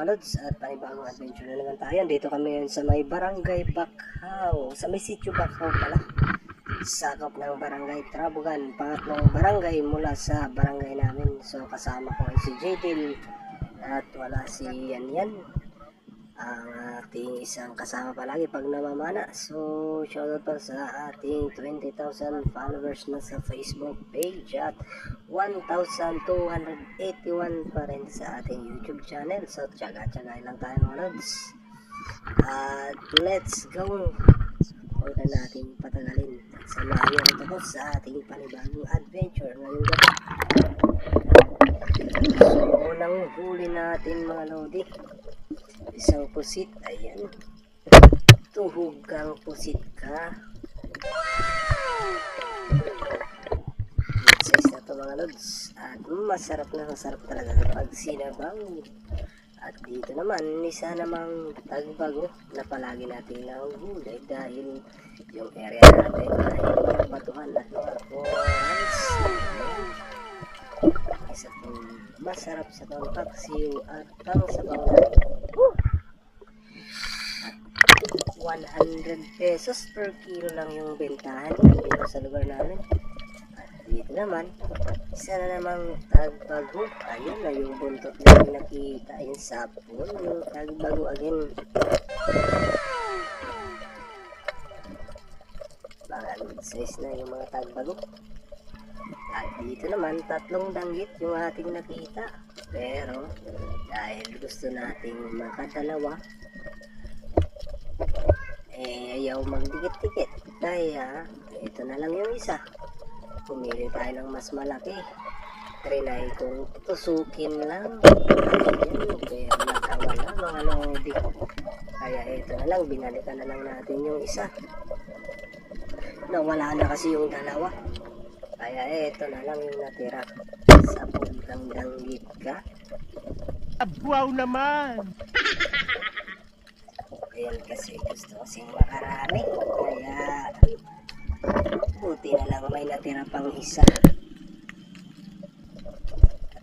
Mga lods at panibagong adventure na naman tayo. Dito kami ngayon sa may barangay Bakhaw. Sa may sitio Bakhaw pala. Sakop ng barangay Trabugan. Pangatlong barangay mula sa barangay namin. So kasama ko ay si Jadil at wala si Yan Yan. Ang ating isang kasama palagi pag namamana. So shoutout pa sa ating 20,000 followers na sa Facebook page at 1,281 pa rin sa ating YouTube channel. So, tsaga-tsaga lang tayo mga lods. At let's go! Huwag na natin patagalin. At samahan niyo ito ko sa ating panibagong adventure ngayong gabi. So, unang huli natin mga lodi. Isang pusit. Ayan. Tuhugang pusit ka. size na to mga lods at masarap na masarap talaga kapag sinabaw at dito naman isa namang tagbago na palagi natin nahuhuli dahil yung area natin ay mga batuhan at mga corals isa masarap sa pangpaksiw at pangsabaw at 100 pesos per kilo lang yung bentahan dito sa lugar namin dito naman, isa na namang tagbago. Ayun na yung buntot na nakita. Yung sapon, yung tagbago again. Mga size na yung mga tagbago. At dito naman, tatlong danggit yung ating nakita. Pero, dahil gusto nating makadalawa, eh, ayaw magdikit-dikit. Kaya, ito na lang yung isa pumili tayo ng mas malaki. Trinay kong tusukin lang. Ayan, pero nakawala mga lodi. Kaya ito na lang, binalikan na lang natin yung isa. Nawala na kasi yung dalawa. Kaya ito na lang yung natira. Sa puntang danggit ka. Wow naman! Ayan kasi gusto kasing makarami. Kaya buti na lang may natira pang isa.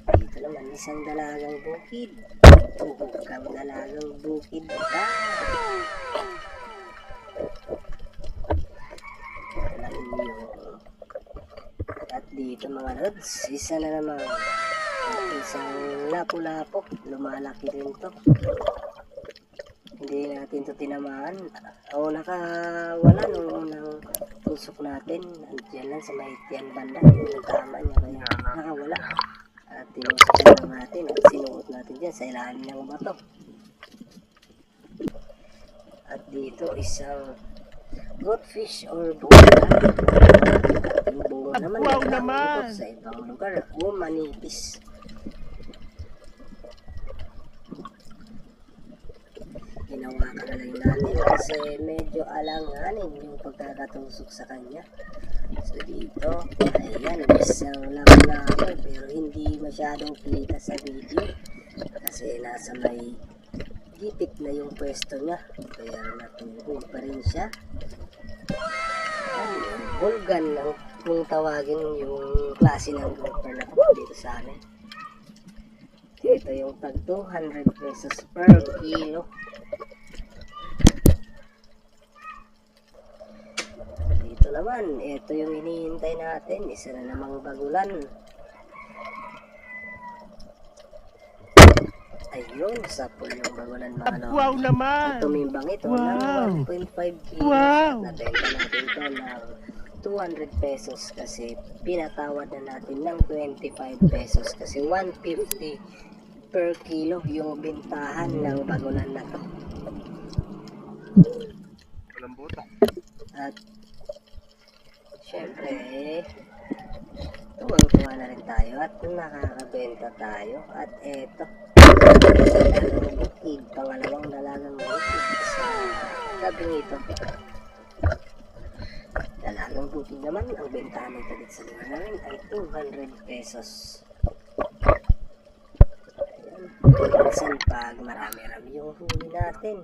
At dito naman isang dalagang bukid. Tuhog kang dalagang bukid. Ito lang yung at dito mga lods, isa na naman at isang lapu-lapo. Lumalaki rin to hindi natin to tinamaan. O nakawala nung unang tusok natin. Andiyan lang sa may tiyan banda. Yung tama niya kaya nakawala. At tinusok lang natin at sinuot natin dyan sa ilalim ng bato. At dito isang goldfish or bunga. At yung bunga naman Wow naman! sa ibang lugar o manipis. Ginawa ka na lang natin kasi medyo alanganin yung pagkakatusok sa kanya. So dito, ayan, isang labo-labo pero hindi masyadong kita sa video kasi nasa may gipit na yung pwesto niya pero natulog pa rin siya. Ayan, Bulgan lang kung tawagin yung klase ng grouper na to dito sa amin. Ito yung tag 200 pesos per kilo. Dito naman, ito yung hinihintay natin. Isa na namang bagulan. Ayun, sapol yung bagulan mga lolo. Wow naman! Tumimbang ito Wow. ng 1.5 kilos. Wow. At nabenta natin ito ng 200 pesos kasi pinatawad na natin ng 25 pesos kasi 150 per kilo yung bintahan ng bagulan na to. Walang buta. At syempre, tuwang-tuwa na rin tayo at nakakabenta tayo. At eto, dalagang bukid, pangalawang dalagang bukid sa gabing ito. Dalagang bukid naman, ang bentahan nito dito sa lugar namin ay 200 pesos. Minsan pag marami-rami yung huli natin,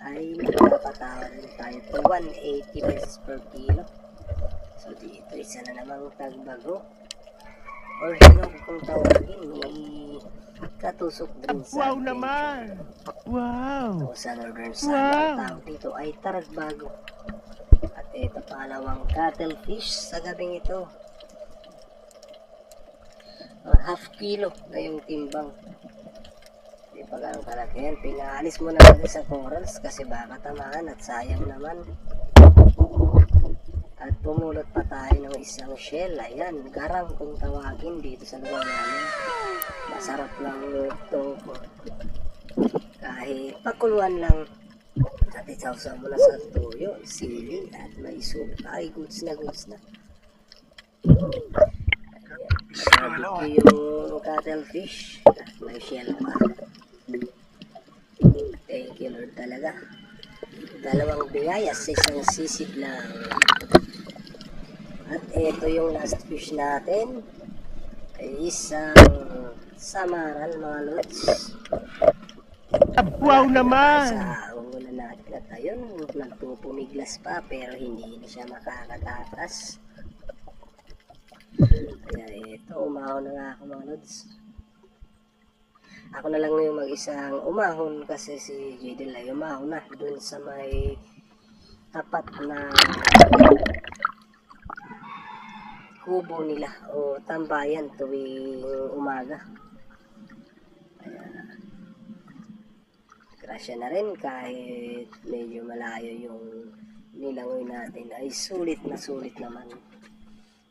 ay magpapatawad din tayo to 180 pesos per kilo. So dito isa na namang tagbago. or hello kung tawagin may katusok din sa Wow naman! Wow! Sa northern Wow. side, ang tawag dito ay taragbago. At ito pangalawang cuttlefish sa gabing ito. Uh, half kilo na yung timbang. Di pa ganun kalaki yan. Pinaalis mo na natin sa corals kasi baka tamaan at sayang naman. At pumulot pa tayo ng isang shell. Ayan, garang kung tawagin dito sa lugar namin. Masarap lang ito. Kahit pakuluan lang. At isawsaw mo na sa tuyo, sili, at may soup. Ay, goods na goods na. Sabi ko yung cuttlefish. At may shell pa. Thank you Lord talaga. Dalawang biyaya sa isang sisig lang. Ito yung last fish natin. Ay isang samaran mga lods. Wow naman! Sa ulan natin at ayun, nagpupumiglas pa pero hindi na siya makakatakas. Kaya ito, umahon na nga ako mga lods. Ako na lang yung mag-isang umahon kasi si Jadel ay umahon na dun sa may tapat na kubo nila o tambayan tuwing umaga. Grasya na rin kahit medyo malayo yung nilangoy natin ay sulit na sulit naman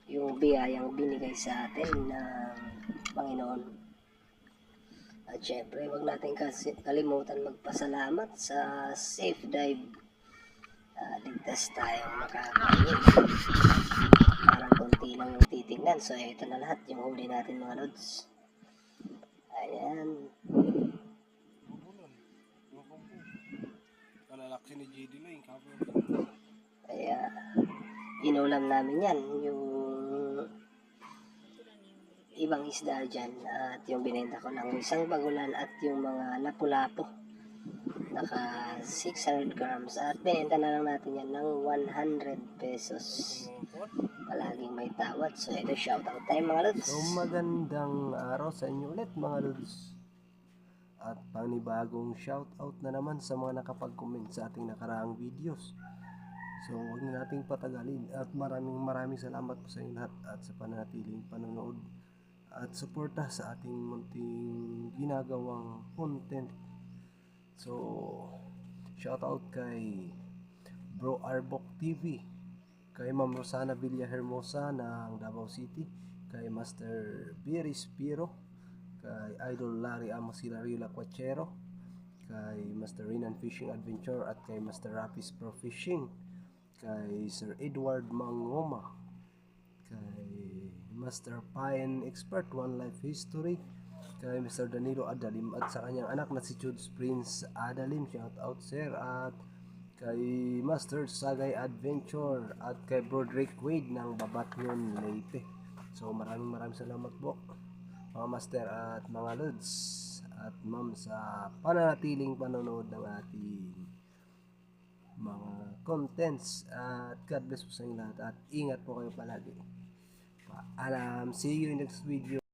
yung biyayang binigay sa atin ng Panginoon. At syempre, wag natin kasi kalimutan magpasalamat sa safe dive. Uh, ligtas tayong makakain. Konti lang yung titignan. So, ito na lahat yung huli natin mga lods. Ayan. Kalalaki ni JD Lane, kapo. Kaya, inulam namin yan. Yung ibang isda dyan. At yung binenta ko ng isang bagulan at yung mga lapu-lapo. Naka 600 grams. At binenta na lang natin yan ng 100 pesos. Palaging may tawad. So, ito shoutout tayo mga lods. So magandang araw sa inyo ulit mga lods. At panibagong shoutout na naman sa mga nakapag-comment sa ating nakaraang videos. So huwag na nating patagalin at maraming maraming salamat po sa inyo lahat at sa panatiling panonood at suporta sa ating munting ginagawang content. So shoutout kay Bro Arbok TV, kay Ma'am Rosana Villa Hermosa ng Davao City, kay Master Biris Piro, kay Idol Larry Amasilario Lacuachero, kay Master Rinan Fishing Adventure at kay Master Rapis Pro Fishing, kay Sir Edward Mangoma, kay Master Pine Expert One Life History, kay Mr. Danilo Adalim at sa kanyang anak na si Judes Prince Adalim, shout out sir, at kay Master Sagay Adventure at kay Broderick Wade ng Babatngon Leyte. So maraming maraming salamat po mga master at mga lods at ma'am sa pananatiling panonood ng ating mga contents at God bless po sa inyo lahat at ingat po kayo palagi. Paalam. See you in next video.